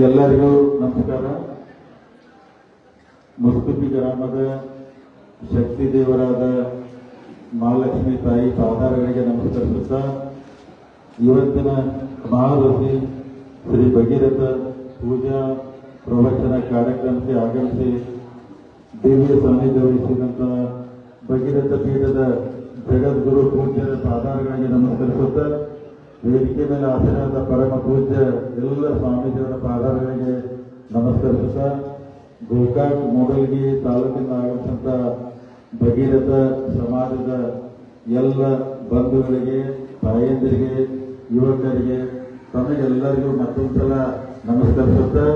ಎಲ್ಲರಿಗೂ ನಮಸ್ಕಾರ. ಮುಸ್ಕುಪಿ ಗ್ರಾಮದ ಶಕ್ತಿ ದೇವರಾದ ಮಹಾಲಕ್ಷ್ಮಿ ತಾಯಿ ಪಾದಾರಗಳಿಗೆ ನಮಸ್ಕರಿಸುತ್ತಾ, ಇವತ್ತಿನ ಮಹಾದಶಿ ಶ್ರೀ ಭಗೀರಥ ಪೂಜಾ ಪ್ರವಚನ ಕಾರ್ಯಕ್ರಮಕ್ಕೆ ಆಗಮಿಸಿ ದೇವಿಯ ಸಾನ್ನಿಧ್ಯ ವಹಿಸಿದಂತಹ ಭಗೀರಥ ಪೀಠದ ಜಗದ್ಗುರು ಪೂಜ್ಯರ ಪಾದಾರಗಳಿಗೆ ನಮಸ್ಕರಿಸುತ್ತಾ ವೇದಿಕೆ ಮೇಲೆ ಆಸೀನರಾದ ಪರಮ ಪೂಜ್ಯ ಎಲ್ಲ ಸ್ವಾಮೀಜಿಯವರ ಪಾದಗಳಿಗೆ ನಮಸ್ಕರಿಸುತ್ತಾ, ಗೋಕಾಕ್ ಮೊಗಲ್ಗಿ ತಾಲೂಕಿನ ಆಗಮಿಸಿದಂತ ಭಗೀರಥ ಸಮಾಜದ ಎಲ್ಲ ಬಂಧುಗಳಿಗೆ, ತಾಯಂದಿರಿಗೆ, ಯುವಕರಿಗೆ, ತಮಗೆಲ್ಲರಿಗೂ ಮತ್ತೊಂದು ಸಲ ನಮಸ್ಕರಿಸುತ್ತಾ,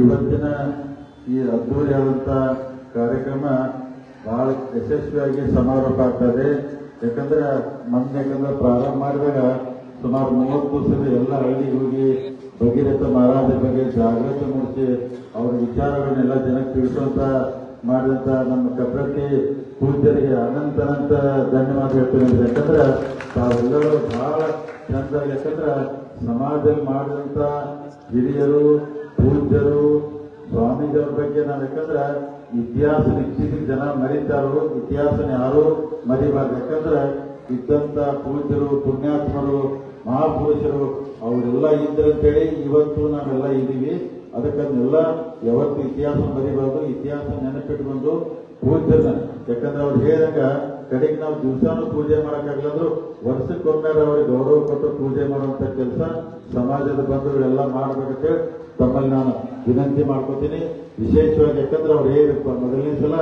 ಇವತ್ತಿನ ಈ ಅದ್ದೂರಿಯಾದಂಥ ಕಾರ್ಯಕ್ರಮ ಬಹಳ ಯಶಸ್ವಿಯಾಗಿ ಸಮಾರೋಪ ಆಗ್ತದೆ ಯಾಕಂದ್ರೆ ಮೊನ್ನೆ ಯಾಕಂದ್ರೆ ಪ್ರಾರಂಭ ಮಾಡಿದಾಗ ಸುಮಾರು ಮೂವತ್ತು ಎಲ್ಲ ಹಳ್ಳಿಗೆ ಹೋಗಿ ಭಗೀರಥ ಮಹಾರಾಜರ ಬಗ್ಗೆ ಜಾಗೃತಿ ಮೂಡಿಸಿ ಅವರ ವಿಚಾರಗಳನ್ನೆಲ್ಲ ಜನಕ್ಕೆ ತಿಳಿಸುವಂತ ಮಾಡಿದಂತ ನಮ್ಮ ಕಪ್ರತಿ ಪೂಜ್ಯರಿಗೆ ಅನಂತ ಅನಂತ ಧನ್ಯವಾದ ಹೇಳ್ತೇನೆ ಯಾಕಂದ್ರೆ ತಾವೆಲ್ಲರೂ ಬಹಳ ಚಂದ, ಯಾಕಂದ್ರೆ ಸಮಾಜದಲ್ಲಿ ಮಾಡಿದಂತ ಹಿರಿಯರು, ಪೂಜ್ಯರು, ಸ್ವಾಮೀಜಿಯವ್ರ ಬಗ್ಗೆ ನಾನು ಯಾಕಂದ್ರೆ ಇತಿಹಾಸ ಇತ್ತೀಚಿಗೆ ಜನ ಮರೀತಾರೋ, ಇತಿಹಾಸನ ಯಾರು ಮರಿಬಾರ್ದು. ಯಾಕಂದ್ರೆ ಇದ್ದಂತ ಪೂಜ್ಯರು, ಪುಣ್ಯಾತ್ಮರು ಮಹಾಪುರುಷರು ಅವರೆಲ್ಲ ಇದ್ರಂತೇಳಿ ಇವತ್ತು ನಾವೆಲ್ಲ ಇದ್ದೀವಿ. ಅದಕ್ಕನ್ನೆಲ್ಲ ಯಾವತ್ತು ಇತಿಹಾಸ ಬರೀಬಾರ್ದು, ಇತಿಹಾಸ ನೆನಪಿಟ್ಕೊಂಡು ಪೂಜ್ಯನ, ಯಾಕಂದ್ರೆ ಅವ್ರು ಹೇಳಿದಂಗ ಕಡೆಗೆ ನಾವು ದಿವಸಾನು ಪೂಜೆ ಮಾಡೋಕ್ಕಾಗಲ್ಲಂದ್ರು ವರ್ಷಕ್ಕೊಮ್ಮೆ ಅವ್ರಿಗೆ ಗೌರವ ಕೊಟ್ಟು ಪೂಜೆ ಮಾಡುವಂತ ಕೆಲಸ ಸಮಾಜದ ಬಂಧುಗಳೆಲ್ಲ ಮಾಡ್ಬೇಕಂತೇಳಿ ತಮ್ಮಲ್ಲಿ ನಾನು ವಿನಂತಿ ಮಾಡ್ಕೋತೀನಿ. ವಿಶೇಷವಾಗಿ ಯಾಕಂದ್ರೆ ಅವ್ರು ಹೇಳಿರ್ಪ ಮೊದಲನೇ ಸಲ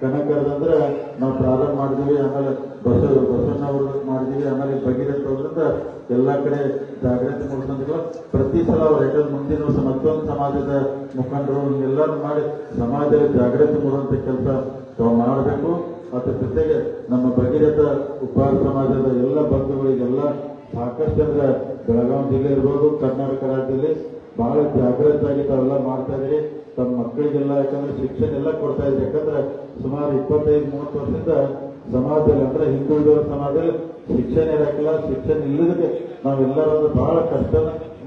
ಕನಕರದಂದ್ರೆ ನಾವು ಪ್ರಾರಂಭ ಮಾಡಿದ್ವಿ, ಆಮೇಲೆ ಬಸ ಬಸವಣ್ಣ ಮಾಡಿದೀವಿ, ಆಮೇಲೆ ಭಗೀರಥ ಅವ್ರಿಂದ ಎಲ್ಲ ಕಡೆ ಜಾಗೃತಿ ಮೂಡಿಸಂದ್ರೆ ಪ್ರತಿ ಸಲ ಅವ್ರು ಮುಂದಿನ ವರ್ಷ ಮತ್ತೊಂದು ಸಮಾಜದ ಮುಖಂಡರು ಎಲ್ಲರೂ ಮಾಡಿ ಸಮಾಜದ ಜಾಗೃತಿ ಮೂಡುವಂತ ಕೆಲಸ ತಾವು ಮಾಡಬೇಕು. ಅದ್ರ ಜೊತೆಗೆ ನಮ್ಮ ಭಗೀರಥ ಉಪಹಾರ ಸಮಾಜದ ಎಲ್ಲ ಬಂಧುಗಳಿಗೆಲ್ಲ ಸಾಕಷ್ಟು ಅಂದ್ರೆ ಬೆಳಗಾವಿ ಜಿಲ್ಲೆ ಇರ್ಬೋದು, ಕರ್ನಾಟಕ ರಾಜ್ಯದಲ್ಲಿ ಬಹಳ ಜಾಗೃತರಾಗಿ ತಾವೆಲ್ಲ ಮಾಡ್ತಾ ಇದ್ರಿ ತಮ್ಮ ಮಕ್ಕಳಿಗೆಲ್ಲ, ಯಾಕಂದ್ರೆ ಶಿಕ್ಷಣ ಎಲ್ಲ ಕೊಡ್ತಾ ಇದ್ರಿ ಯಾಕಂದ್ರೆ ಸುಮಾರು ಇಪ್ಪತ್ತೈದು, ಮೂವತ್ತು ವರ್ಷದಿಂದ ಸಮಾಜದಲ್ಲಿ ಅಂದ್ರೆ ಹಿಂದುಳಿದವರ ಸಮಾಜದಲ್ಲಿ ಶಿಕ್ಷಣ ಇರಕ್ಕಿಲ್ಲ, ಶಿಕ್ಷಣ ಇಲ್ಲದಕ್ಕೆ ನಾವೆಲ್ಲರೂ ಬಹಳ ಕಷ್ಟ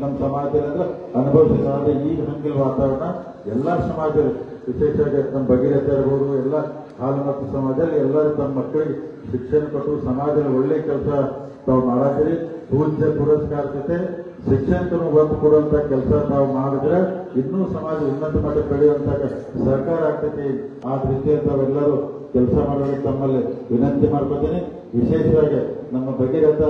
ನಮ್ಮ ಸಮಾಜದಲ್ಲಿ ಅಂದ್ರೆ ಅನುಭವಿಸಿದ್ರೆ ಈಗ ಹಂಗಿಲ್ ವಾತಾವರಣ. ಎಲ್ಲಾ ಸಮಾಜದಲ್ಲಿ, ವಿಶೇಷವಾಗಿ ನಮ್ಮ ಭಗೀರಥ ಇರ್ಬೋದು, ಎಲ್ಲ ಹಾಲು ಮತ್ತು ಸಮಾಜದಲ್ಲಿ ಎಲ್ಲರೂ ತಮ್ಮ ಮಕ್ಕಳಿಗೆ ಶಿಕ್ಷಣ ಕೊಟ್ಟು ಸಮಾಜದಲ್ಲಿ ಒಳ್ಳೆ ಕೆಲಸ ತಾವು ಮಾಡಾತೀರಿ ಪೂಜ್ಯ ಪುರಸ್ಕಾರ ಜೊತೆ ಶಿಕ್ಷಕರು ಒತ್ತು ಕೊಡುವಂತ ಕೆಲಸ ತಾವು ಮಾಡಿದ್ರೆ ಇನ್ನೂ ಸಮಾಜ ಉನ್ನತ ಮಟ್ಟ ಬೆಳೆಯುವಂತ ಸರ್ಕಾರ ಆಗ್ತೈತಿ. ಆ ದೃಷ್ಟಿಯಲ್ಲಿ ತಾವೆಲ್ಲರೂ ಕೆಲಸ ಮಾಡೋದು ತಮ್ಮಲ್ಲಿ ವಿನಂತಿ ಮಾಡ್ಕೋತೀನಿ. ವಿಶೇಷವಾಗಿ ನಮ್ಮ ಭಗೀರಥ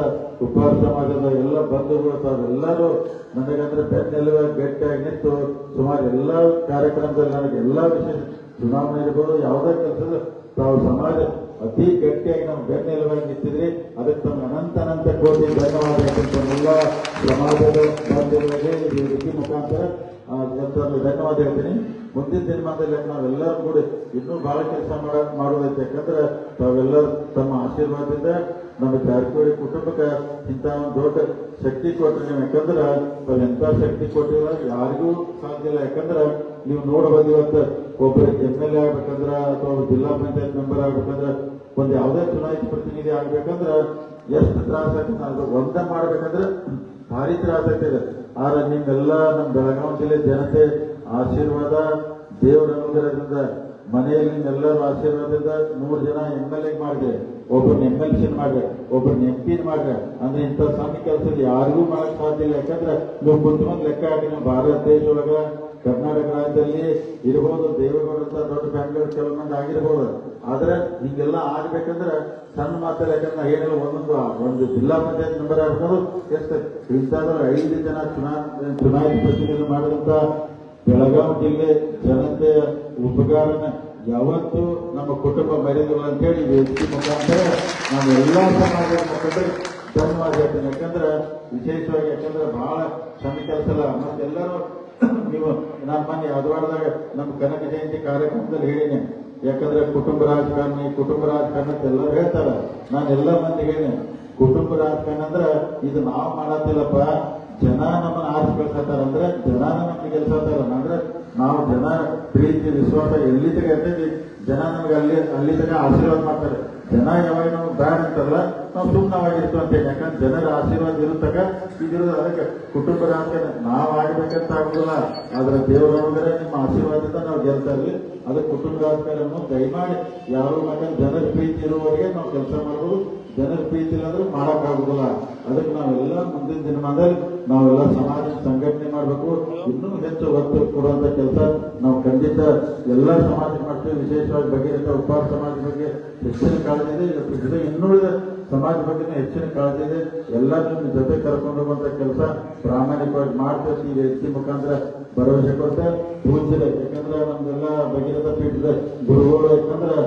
ಉಪಹಾರ ಸಮಾಜದ ಎಲ್ಲ ಬಂಧುಗಳು ತಾವೆಲ್ಲರೂ ನನಗಂದ್ರೆ ಬೆನ್ನೆಲುವಾಗಿ ಗಟ್ಟಿಯಾಗಿ ನಿಂತು ಸುಮಾರು ಎಲ್ಲ ಕಾರ್ಯಕ್ರಮದಲ್ಲಿ ನನಗೆ ಎಲ್ಲ ವಿಶೇಷ ಚುನಾವಣೆ ಇರ್ಬೋದು ಯಾವುದೇ ಕೆಲಸದ ತಾವು ಸಮಾಜ ಅತಿ ಗಟ್ಟಿಯಾಗಿ ನಮ್ಮ ಬೆನ್ನೆಲುವಾಗಿ ನಿಂತಿದ್ರಿ. ಅದಕ್ಕೆ ತಮ್ಮ ಅನಂತ ಅನಂತ ಕೋಟಿ ಧನ್ಯವಾದ ಎಲ್ಲ ಸಮಾಜದ ಬಾಂಧವರಿಗೆ ಈ ಮುಖಾಂತರ ಆ, ಧನ್ಯವಾದ ಹೇಳ್ತೀನಿ. ಮುಂದಿನ ದಿನಮಾನದಲ್ಲಿ ನಾವೆಲ್ಲರೂ ಕೂಡ ಇನ್ನೂ ಬಹಳ ಕೆಲಸ ಮಾಡ ಮಾಡೋದೈತೆ ಯಾಕಂದ್ರೆ ತಾವೆಲ್ಲರೂ ತಮ್ಮ ಆಶೀರ್ವಾದದಿಂದ ನಮ್ಮ ಜಾರಕಿಹೊಳಿ ಕುಟುಂಬಕ್ಕೆ ಇಂಥ ಒಂದು ದೊಡ್ಡ ಶಕ್ತಿ ಕೊಟ್ರಿ ನೀವು. ಯಾಕಂದ್ರೆ ತಾವು ಎಂಥ ಶಕ್ತಿ ಕೊಟ್ಟಿಲ್ಲ ಯಾರಿಗೂ ಸಾಧ್ಯ ಇಲ್ಲ. ಯಾಕಂದ್ರೆ ನೀವು ನೋಡಬಹುದು ಇವತ್ತು ಒಬ್ಬರಿಗೆ ಎಂ ಎಲ್ ಎ ಆಗ್ಬೇಕಂದ್ರೆ ಅಥವಾ ಜಿಲ್ಲಾ ಪಂಚಾಯತ್ ಮೆಂಬರ್ ಆಗ್ಬೇಕಂದ್ರೆ ಒಂದು ಯಾವುದೇ ಚುನಾಯಿತ ಪ್ರತಿನಿಧಿ ಆಗ್ಬೇಕಂದ್ರ ಎಷ್ಟು ತ್ರಾಸ ಆಗ್ತದೆ ಅದು ಒಂದ ಮಾಡ್ಬೇಕಂದ್ರೆ ಭಾರಿ ತ್ರಾಸ ಆಗ್ತದೆ ಆದ್ರೆ ನಿಮ್ಮೆಲ್ಲ ನಮ್ಮ ಬೆಳಗಾವಿ ಜಿಲ್ಲೆ ಜನತೆ ಆಶೀರ್ವಾದ, ದೇವರ ಅನುಗ್ರಹದಿಂದ ಮನೆಯಲ್ಲಿ ನಿಮ್ಮೆಲ್ಲರ ಆಶೀರ್ವಾದದಿಂದ ನೂರು ಜನ ಎಂ ಎಲ್ ಎ ಮಾಡಿದೆ ಒಬ್ಬರನ್ನ ಎಂ ಎಲ್ ಸಿ ಮಾಡಿದೆ ಒಬ್ಬರನ್ನ ಎಂ ಪಿ ಮಾಡಿದೆ. ಅಂದ್ರೆ ಇಂಥ ಸಣ್ಣ ಕೆಲಸ ಯಾರಿಗೂ ಮಾಡಕ್ ಸಾಧ್ಯ ಇಲ್ಲ. ಯಾಕಂದ್ರೆ ನೀವು ಕುತ್ಕೊಂಡು ಲೆಕ್ಕ ಹಾಕಿ ನಮ್ಮ ಭಾರತ ದೇಶದೊಳಗ ಕರ್ನಾಟಕ ರಾಜ್ಯದಲ್ಲಿ ಇರ್ಬೋದು ದೇವೇಗೌಡ ಅಂತ ದೊಡ್ಡ ಬ್ಯಾಂಕ್ಗಳು ಕೆಲವೊಂದು ಆಗಿರ್ಬೋದು. ಆದ್ರೆ ಹಿಂಗೆಲ್ಲ ಆಗ್ಬೇಕಂದ್ರೆ ಸಣ್ಣ ಮಾತಲ್ಲ ಯಾಕಂದ್ರೆ ಏನಿಲ್ಲ ಒಂದೊಂದು, ಒಂದು ಜಿಲ್ಲಾ ಪಂಚಾಯತ್ ಮೆಂಬರ್ ಆಗ್ಬೋದು. ಎಷ್ಟು ಇಂಥದ್ರ ಐದು ಜನ ಚುನಾವಣೆ ಚುನಾಯಿತ ಪ್ರತಿನಿಧಿ ಮಾಡಿದಂತ ಬೆಳಗಾವಿ ಜಿಲ್ಲೆ ಜನತೆಯ ಉಪಕಾರನ. ಯಾವತ್ತು ನಮ್ಮ ಕುಟುಂಬ ಮರ್ಯಾದೆಗಳು ಅಂತೇಳಿ ವೇದಿಕೆ ಮುಖಾಂತರ ನಮ್ಮ ಎಲ್ಲಾ ಸಮಾಜದ ಮುಖಂಡರು ಧನ್ಯವಾದ ಹೇಳ್ತೀನಿ. ಯಾಕಂದ್ರೆ ವಿಶೇಷವಾಗಿ ಯಾಕಂದ್ರೆ ಬಹಳ ಸಣ್ಣ ಕೆಲಸ ಮತ್ತೆಲ್ಲರೂ ನೀವು ನಾನು ಮೊನ್ನೆ ಅದ್ವಾಡದಾಗ ನಮ್ಮ ಕನಕ ಜಯಂತಿ ಕಾರ್ಯಕ್ರಮದಲ್ಲಿ ಹೇಳಿನಿ. ಯಾಕಂದ್ರೆ ಕುಟುಂಬ ರಾಜಕಾರಣಿ, ಕುಟುಂಬ ರಾಜಕಾರಣ ಅಂತ ಎಲ್ಲರೂ ಹೇಳ್ತಾರ. ನಾನು ಎಲ್ಲ ಮಂದಿ ಹೇಳಿನಿ. ಕುಟುಂಬ ರಾಜಕಾರಣ ಅಂದ್ರೆ ಇದು ನಾವು ಮಾಡತ್ತಿಲ್ಲಪ್ಪ. ಜನ ನಮ್ಮನ್ನ ಆರಿಸಿ ಕಳ್ಸತ್ತಾರ ಅಂದ್ರೆ ಜನ ನಮ್ಮನ್ನ ಗೆಲ್ಸತ್ತಾರ ಅಂದ್ರೆ ನಾವು ಜನ ಪ್ರೀತಿ, ವಿಶ್ವಾಸ ಎಲ್ಲಿ ತಗ ಜನ ನಮ್ಗೆ ಅಲ್ಲಿ ಅಲ್ಲಿ ತಗ ಆಶೀರ್ವಾದ ಮಾಡ್ತಾರೆ. ಜನ ಯಾವಾಗ ನಮ್ಗೆ ಬ್ಯಾಡ್ ಅಂತಾರಲ್ಲ ನಾವು ಸುಮ್ಮನವಾಗಿರ್ತೀವಿ ಅಂತ ಯಾಕಂದ್ರೆ ಜನರ ಆಶೀರ್ವಾದ ಇರುತ್ತಾಗ ಇದಿರೋದು ಅದಕ್ಕೆ ಕುಟುಂಬದ ಅಂತ ನಾವು ಆಗ್ಬೇಕಂತ ಆಗುದಿಲ್ಲ. ಆದ್ರೆ ದೇವರೊಳಗಡೆ ನಿಮ್ಮ ಆಶೀರ್ವಾದದಿಂದ ನಾವು ಗೆಲ್ತಾ ಇರ್ಲಿ ಅದಕ್ಕೆ ಕುಟುಂಬ ರಾಜಕಾರಣ ದಯಮಾಡಿ ಯಾರು ಮಗ ಜನರ ಪ್ರೀತಿ ಇರುವವರಿಗೆ ನಾವು ಕೆಲಸ ಮಾಡಬಹುದು ಜನರ ಪ್ರೀತಿ ಇಲ್ಲಾಂದ್ರೆ ಮಾಡಕ್ ಆಗುದಿಲ್ಲ ಅದಕ್ಕೆ ನಾವೆಲ್ಲ ಮುಂದಿನ ದಿನಮಾನದಲ್ಲಿ ನಾವೆಲ್ಲ ಸಮಾಜ ಸಂಘಟನೆ ಮಾಡಬೇಕು. ಇನ್ನೂ ಹೆಚ್ಚು ಒತ್ತು ಕೊಡುವಂತ ಕೆಲಸ ನಾವು ಖಂಡಿತ ಎಲ್ಲ ಸಮಾಜ ಮಾಡ್ತೀವಿ ವಿಶೇಷವಾಗಿ ಬಗೆಹರಿತ ಉಪಹಾರ ಸಮಾಜ ಬಗ್ಗೆ ಹೆಚ್ಚಿನ ಕಾಳಜಿ ಇದೆ. ಇನ್ನುಳಿದ ಸಮಾಜ ಬಗ್ಗೆ ಹೆಚ್ಚಿನ ಕಾಳಜಿ ಇದೆ. ಎಲ್ಲ ನಿಮ್ಮ ಜೊತೆ ಕರ್ಕೊಂಡು ಹೋಗುವಂತ ಕೆಲಸ ಪ್ರಾಮಾಣಿಕವಾಗಿ ಮಾಡ್ತೇವೆ ಈ ವೇದಿಕೆ ಮುಖಾಂತರ ಭರವಸೆ ಕೊಡ್ತೆ ಪೂಜಿದೆ ಯಾಕಂದ್ರೆ ನಮ್ದೆಲ್ಲ ಭಗೀರಥ ಪೀಠದ ಗುರುಗಳು, ಯಾಕಂದ್ರೆ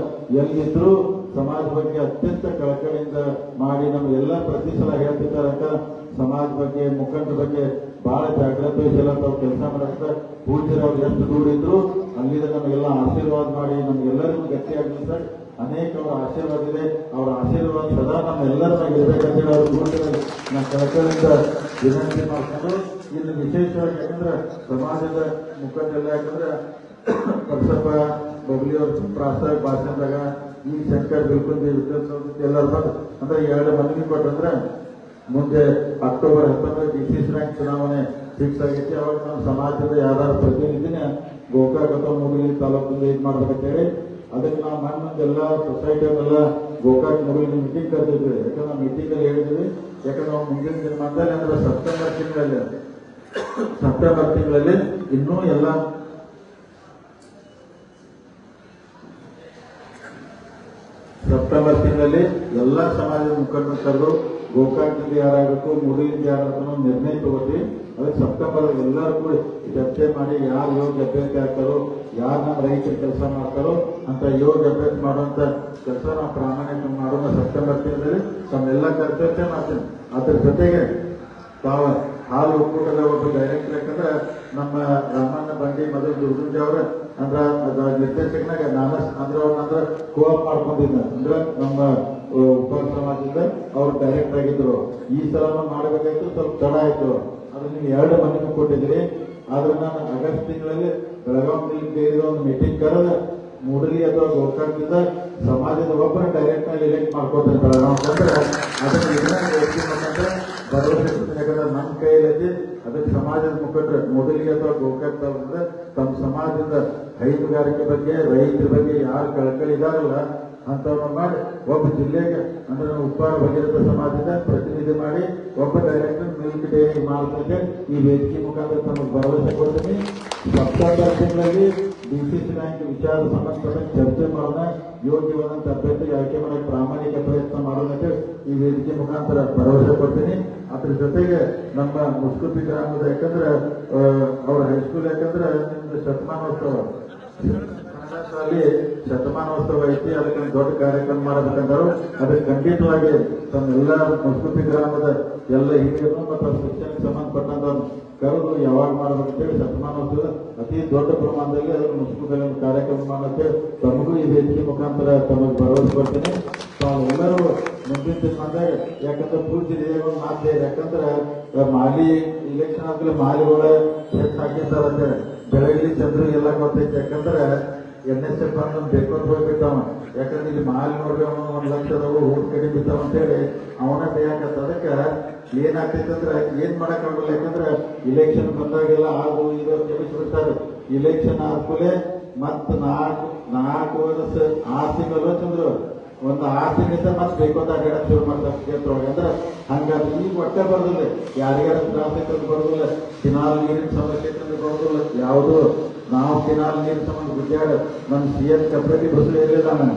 ಎಲ್ಲಿದ್ರು ಸಮಾಜ ಬಗ್ಗೆ ಅತ್ಯಂತ ಕಳಕಳಿಯಿಂದ ಮಾಡಿ ನಮ್ಗೆಲ್ಲ ಪ್ರತಿ ಸಲ ಹೇಳ್ತಿದ್ದಾರೆ ಸಮಾಜ ಬಗ್ಗೆ, ಮುಖಂಡ ಬಗ್ಗೆ ಬಹಳ ಜಾಗ್ರತೆ ವಿಷಯ ಕೆಲಸ ಮಾಡಕ್ಕೆ ಪೂಜ್ಯರವ್ರು ಎಷ್ಟು ದೂರ ಇದ್ರು ಅಲ್ಲಿಂದ ನಮಗೆಲ್ಲ ಆಶೀರ್ವಾದ ಮಾಡಿ ನಮ್ಗೆಲ್ಲರಿಗೂ ಗಟ್ಟಿಯಾಗಲಿ ಸರ್ ಅನೇಕ ಅವರ ಆಶೀರ್ವಾದ ಇದೆ ಅವರ ಆಶೀರ್ವಾದ ಸದಾ ನಮ್ಮೆಲ್ಲರ ಮೇಲೆ ಹೇಳಿ ಅವ್ರ ಪೂಜ್ಯರಲ್ಲಿ ನಾನು ಕಳಕಳಿಯಿಂದ ವಿನಂತಿ ಮಾಡಿಕೊಂಡು ಇಲ್ಲಿ ವಿಶೇಷವಾಗಿ ಯಾಕಂದ್ರೆ ಸಮಾಜದ ಮುಖಂಡೆಲ್ಲ ಯಾಕಂದ್ರೆ ಪರಸಪ್ಪ ಬಬ್ಲಿಯವ್ರ ಪ್ರಾಸ್ತಾವಿಕ ಭಾಷಣದಾಗ ಈ ಶಂಕರ್ ಬಿಲ್ಕುಂದಿ ವಿದ್ಯಾರ್ಥಿ ಎಲ್ಲರೂ ಬಂದು, ಅಂದ್ರೆ ಎರಡು ಮನವಿ ಕೊಟ್ಟಂದ್ರೆ ಮುಂದೆ ಅಕ್ಟೋಬರ್ ಹತ್ತೊಂಬತ್ತು ಡಿ ಸಿ ರ್ಯಾಂಕ್ ಚುನಾವಣೆ ಫಿಕ್ಸ್ ಆಗೈತಿ. ಅವಾಗ ನಮ್ಮ ಸಮಾಜದ ಯಾರು ಪ್ರತಿನಿಧಿನೇ ಗೋಕಾಕ್ ಅಥವಾ ಮುಗುಲಿ ತಾಲೂಕಿಂದ ಇದು ಮಾಡ್ಬೇಕಂತ ಹೇಳಿ ಅದಕ್ಕೆ ನಾವು ಎಲ್ಲ ಸೊಸೈಟಿಯಲ್ಲೆಲ್ಲ ಗೋಕಾಕ್ ಮುಗುಲಿ ಮೀಟಿಂಗ್ ಕರೆದಿದ್ವಿ ಯಾಕಂದ್ರೆ ನಾವು ಮೀಟಿಂಗ್ ಅಲ್ಲಿ ಹೇಳಿದ್ವಿ, ಯಾಕಂದ್ರೆ ನಾವು ಮುಂದಿನ ದಿನಮಾನದಲ್ಲಿ ಅಂದ್ರೆ ಸೆಪ್ಟೆಂಬರ್ ತಿಂಗಳಲ್ಲಿ ಸೆಪ್ಟೆಂಬರ್ ತಿಂಗಳಲ್ಲಿ ಇನ್ನೂ ಎಲ್ಲ ಸೆಪ್ಟೆಂಬರ್ ತಿಂಗಳಲ್ಲಿ ಎಲ್ಲ ಸಮಾಜದ ಮುಖಂಡರು ಕರೆದು ಗೋಕಾಕ್ನಲ್ಲಿ ಯಾರಾಗಬೇಕು ಮುರುಗಿಂದ ಯಾರಾಗಬೇಕು ನಿರ್ಣಯ ತಗೋತಿ ಅದಕ್ಕೆ ಸೆಪ್ಟೆಂಬರ್ ಎಲ್ಲರೂ ಕೂಡ ಚರ್ಚೆ ಮಾಡಿ ಯಾರು ಯೋಗ ಅಭ್ಯರ್ಥಿ ಆಗ್ತಾರೋ ಯಾರು ನಮ್ಮ ರೈತರು ಕೆಲಸ ಮಾಡ್ತಾರೋ, ಅಂತ ಯೋಗ ಅಭ್ಯರ್ಥಿ ಮಾಡುವಂತ ಕೆಲಸ ನಾವು ಪ್ರಾಮಾಣಿಕ ಮಾಡೋಣ ಸೆಪ್ಟೆಂಬರ್ ತಿಂಗಳಲ್ಲಿ. ತಮ್ಮೆಲ್ಲ ಕರ್ತವ್ಯ ಮಾಡ್ತೀನಿ. ಅದ್ರ ಜೊತೆಗೆ ತಾವು ಹಾಲು ಒಕ್ಕೂಟದ ಒಬ್ಬ ಡೈರೆಕ್ಟರ್ ಯಾಕಂದ್ರೆ ನಮ್ಮ ರಾಮಣ್ಣ ಬಂಡಿ ಮಧು ದುರ್ಗುಂಜ ಅವರ, ಅಂದ್ರ ಅದ ನಿರ್ದೇಶಕನಾಗ ನಾನು ಅಂದ್ರೆ ಅವ್ರನ್ನ ಕೋಆಪ್ ಮಾಡ್ಕೊಂಡಿದ್ದ. ಅಂದ್ರೆ ನಮ್ಮ ಉಪ ಸಮಾಜದಿಂದ ಅವ್ರು ಡೈರೆಕ್ಟರ್ ಆಗಿದ್ರು. ಈ ಸಲ ಮಾಡಬೇಕಾಯ್ತು, ಸ್ವಲ್ಪ ತಡ ಆಯ್ತು. ಅದು ನೀವು ಎರಡು ಮನೆಗೂ ಕೊಟ್ಟಿದ್ರಿ ಆದ್ರೆ ನಾನು ಆಗಸ್ಟ್ ತಿಂಗಳಲ್ಲಿ ಬೆಳಗಾವಿ ಸೇರಿದ ಒಂದು ಮೀಟಿಂಗ್ ಕರೆದ. ಮೂಡಲಿ ಅಥವಾ ಗೋಕಾಕದಿಂದ ಸಮಾಜದ ಒಬ್ಬರ ಡೈರೆಕ್ಟ್ ಆಗಿ ಎಲೆಕ್ಟ್ ಮಾಡ್ಕೊತಾರೆ ಯಾಕಂದ್ರೆ ನಮ್ಮ ಕೈಯಲ್ಲಿ ಅದಕ್ಕೆ ಸಮಾಜದ ಮುಖಂಡರು ಮೂಡಲಿ ಅಥವಾ ಗೋಕಾಕ್ ತಮ್ಮ ಸಮಾಜದ ಹೈನುಗಾರಿಕೆ ಬಗ್ಗೆ, ರೈತರ ಬಗ್ಗೆ ಯಾರು ಕಳಕಳಿ ಇದಾರಲ್ಲ ಅಂತವ್ರನ್ನ ಮಾಡಿ ಒಬ್ಬ ಜಿಲ್ಲೆಗೆ, ಅಂದ್ರೆ ಉಪ್ಪಾರ ಭಗೀರಥ ಸಮಾಜದ ಪ್ರತಿನಿಧಿ ಮಾಡಿ ಒಬ್ಬ ಡೈರೆಕ್ಟರ್ ಮಿಲ್ಕ್ ಡೈರಿ ಮಾಡ್ತಾರೆ ಈ ವೇದಿಕೆ ಮುಖಾಂತರ ತಮಗೆ ಭರವಸೆ ಕೊಡ್ತೀನಿ. ಸೆಪ್ಟೆಂಬರ್ ತಿಂಗಳಲ್ಲಿ ಡಿಸಿಸಿ ಬ್ಯಾಂಕ್ ವಿಚಾರ ಸಂಬಂಧಪಟ್ಟ ಚರ್ಚೆ ಮಾಡೋಣ. ಯೋಗ್ಯವಾದಂತ ಅಭ್ಯರ್ಥಿ ಆಯ್ಕೆ ಮಾಡಕ್ಕೆ ಪ್ರಾಮಾಣಿಕ ಪ್ರಯತ್ನ ಮಾಡೋದಕ್ಕೆ ಈ ವೇದಿಕೆ ಮುಖಾಂತರ ಭರವಸೆ ಕೊಡ್ತೀನಿ. ಅದ್ರ ಜೊತೆಗೆ ನಮ್ಮ ಮುಸ್ಕುಪಿ ಗ್ರಾಮದ ಯಾಕಂದ್ರೆ ಅವ್ರ ಹೈಸ್ಕೂಲ್ ಯಾಕಂದ್ರೆ ಶತಮಾನೋತ್ಸವ. ಅಲ್ಲಿ ಶತಮಾನೋತ್ಸವ ಐತಿ, ಅದಕ್ಕೆ ದೊಡ್ಡ ಕಾರ್ಯಕ್ರಮ ಮಾಡಬೇಕಂದ್ರು ಅದಕ್ಕೆ ಖಂಡಿತವಾಗಿ ತಮ್ಮೆಲ್ಲ ಸಂಸ್ಕೃತಿ ಗ್ರಾಮದ ಎಲ್ಲ ಹಿರಿಯರು ಮತ್ತು ಶಿಕ್ಷಣಕ್ಕೆ ಸಂಬಂಧಪಟ್ಟಂತ ಕರೆದು ಯಾವಾಗ ಮಾಡಬೇಕಂತೇಳಿ ಶತಮಾನೋತ್ಸವ ಅತಿ ದೊಡ್ಡ ಪ್ರಮಾಣದಲ್ಲಿ ಅದನ್ನು ಒಂದು ಕಾರ್ಯಕ್ರಮ ಮಾಡುತ್ತೆ ತಮಗೂ ಈ ವೇದಿಕೆ ಮುಖಾಂತರ ತಮಗೆ ಭರವಸೆ ಕೊಡ್ತೀನಿ. ತಾವೆಲ್ಲರೂ ಮುಂದಿನ ದಿನಮಾನದಾಗ ಯಾಕಂದ್ರೆ ಪೂರ್ತಿ ಒಂದು ಮಾತೆ, ಯಾಕಂದ್ರೆ ಮಾಲಿ ಇಲೆಕ್ಷನ್ ಆದ್ಮೇಲೆ ಮಾಲಿಗಳ ಹೆಚ್ಚು ಹಾಕಿರ್ತಾರ ಅಂತೇಳಿ ಬೆಳಗ್ಗೆ ಚಂದ್ರ ಎಲ್ಲ ಗೊತ್ತೈತೆ, ಯಾಕಂದ್ರೆ ಎನ್ ಎಸ್ ಎಫ್ ಅನ್ನು ಬೇಕೊಂಡು ಹೋಗ್ಬಿಟ್ಟವ ಯಾಕಂದ್ರೆ ಇಲ್ಲಿ ಮಾಲ್ ನೋಡ್ರಿ ಅವನು ಒಂದ್ ಲಕ್ಷದವು ಊಟ ಕಡೆ ಬಿದ್ದಾವ ಅಂತೇಳಿ ಅವನ ಬೇಕತ್ತ ಅದಕ್ಕೆ ಏನಾಗ್ತೈತಂದ್ರೆ ಏನ್ ಮಾಡಕ್ಕಾಗಲ್ಲ ಯಾಕಂದ್ರೆ ಇಲೆಕ್ಷನ್ ಬಂದಾಗೆಲ್ಲ ಆಗು, ಇದು ಅಂತ ಬಿಡ್ತಾರೆ ಇಲೆಕ್ಷನ್ ಆದ್ಮೇಲೆ ಮತ್ ನಾಲ್ಕು ನಾಲ್ಕು ವರ್ಷ ಆರ್ ತಿಂಗಳು ಚಂದ್ರು ಒಂದು ಆರ್ಥಿಕತೆ ಮತ್ತೆ ಬೇಕೋತ ಗಿಡ ಶುರು ಮಾಡ್ತಾರೆ ಕ್ಷೇತ್ರೊಳಗೆ ಅಂದ್ರೆ ಹಂಗಾದ್ರೆ ಈಗ ಹೊಟ್ಟೆ ಬರೋದಿಲ್ಲ. ಯಾರ್ಯಾರ ತ್ರಾಸ ಬರ್ದಿಲ್ಲ. ಕಿನಾಲ್ ನೀರಿನ ಸಮಸ್ಯೆ ತಂದು ಬರೋದಿಲ್ಲ. ಯಾವುದು ನಾವು ಕಿನಾಲ್ ನೀರಿನ ಸಂಬಂಧ ಗುಡ್ಡಾಡ ನಮ್ಮ ಸಿ ಎಂ ಕಪ್ರೇಟಿ ಬಸ್ಸು ಇರಲಿಲ್ಲ ನಾನು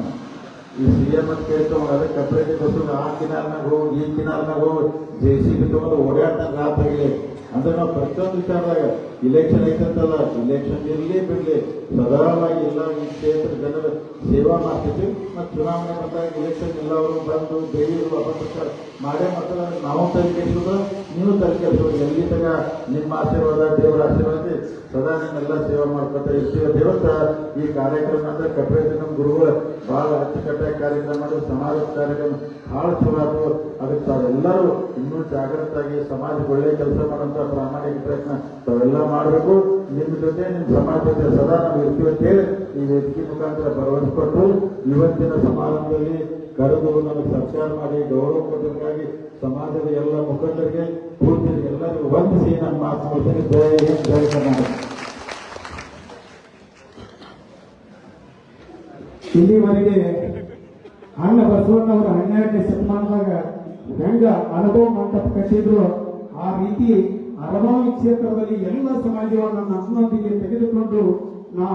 ಈ ಸಿ ಎಂ ಅಂತ ಕೇಳ್ತಾವ, ಅದೇ ಕಪ್ರೇಟಿ ಬಸ್ಸು ಆ ಕಿನಾಲ್ನಾಗ ಹೋಗಿ, ಈ ಕಿನಾಲ್ನಾಗ ಹೋಗಿ, ಜೆ ಸಿ ಬಿ ತಗೊಂಡು ಓಡಾಡ್ತಾಗ ರಾತ್ರಿಗೆ ಅಂದ್ರೆ ನಾವು ಪ್ರತಿಯೊಂದು ವಿಚಾರದಾಗ ಇಲೆಕ್ಷನ್ ಐತಂತಲ್ಲ ಇಲೆಕ್ಷನ್ ಇರಲಿ ಬಿಡಲಿ. ಸದಾ ಎಲ್ಲ ಈ ಕ್ಷೇತ್ರ ಜನರ ಸೇವಾ ಮಾಡ್ತೀವಿ ಮತ್ತು ಚುನಾವಣೆ ಬಂದಾಗ ಇಲೆಕ್ಷನ್ ಎಲ್ಲವರು ಬಂದು ಬೇಯಿರು ಅಪಪ್ರಚಾರ ಮಾಡೇ ಮಾಡ್ತಾರೆ ನಾವು ತಲೆಕೆಡಿಸೋದು, ನೀವು ತಲೆಕೆಡಿಸೋದು. ಎಲ್ಲಿ ತಗ ನಿಮ್ಮ ಆಶೀರ್ವಾದ, ದೇವರ ಆಶೀರ್ವಾದ ಸದಾ ನಿಮ್ಮೆಲ್ಲ ಸೇವಾ ಮಾಡ್ಕೊತಾ ಇರ್ತೀವಿ. ದೇವತ್ತ, ಈ ಕಾರ್ಯಕ್ರಮ ಅಂದ್ರೆ ಕಪ್ಪೆ ನಮ್ಮ ಗುರುಗಳು. ಬಹಳ ಅಚ್ಚುಕಟ್ಟಾಗಿ ಕಾರ್ಯಕ್ರಮ ಮಾಡಿ ಸಮಾಜ ಕಾರ್ಯಕ್ರಮ ಬಹಳ ಚಲೋ ಆಯ್ತು ಅದಕ್ಕೆ ತಾವೆಲ್ಲರೂ ಇನ್ನೂ ಜಾಗೃತಾಗಿ ಸಮಾಜಕ್ಕೆ ಒಳ್ಳೆ ಕೆಲಸ ಮಾಡುವಂತ ಪ್ರಾಮಾಣಿಕ ಪ್ರಯತ್ನ ತಾವೆಲ್ಲ ಮಾಡಬೇಕು. ನಿಮ್ಮ ಜೊತೆ, ನಿಮ್ಮ ಸಮಾಜ ಜೊತೆ ಸದಾ ನಾವು ಇರ್ತೀವಿ ಅಂತ ಹೇಳಿ ಈ ವೇದಿಕೆ ಮುಖಾಂತರ ಭರವಸೆ ಕೊಟ್ಟು ಇವತ್ತಿನ ಸಮಾರಂಭದಲ್ಲಿ ಕರೆದು ನಮಗೆ ಸತ್ಕಾರ ಮಾಡಿ, ಗೌರವ ಕೊಟ್ಟದಕ್ಕಾಗಿ ಸಮಾಜದ ಎಲ್ಲ ಮುಖಂಡರಿಗೆ ಪೂರ್ತಿ ಎಲ್ಲರಿಗೂ ವಂದಿಸಿ ನನ್ನ ಮಾತು ಕೊಡ್ತೀನಿ ಜಯ ಹಿಂದ್, ಜೈ ಕರ್ನಾಟಕ. ಇಲ್ಲಿವರೆಗೆ ಅಣ್ಣ ಬಸವಣ್ಣವರ ಹನ್ನೆರಡನೇ ಶತಮಾನದಾಗ ಹೆಂಗ ಅನುಭವ ಮಂಟಪ ಕಟ್ಟಿದ್ರು. ಆ ರೀತಿ ಅರಮಾವಿ ಕ್ಷೇತ್ರದಲ್ಲಿ ಎಲ್ಲ ಸಮಾಜವನ್ನು ನನ್ನೊಂದಿಗೆ ತೆಗೆದುಕೊಂಡು ನಾ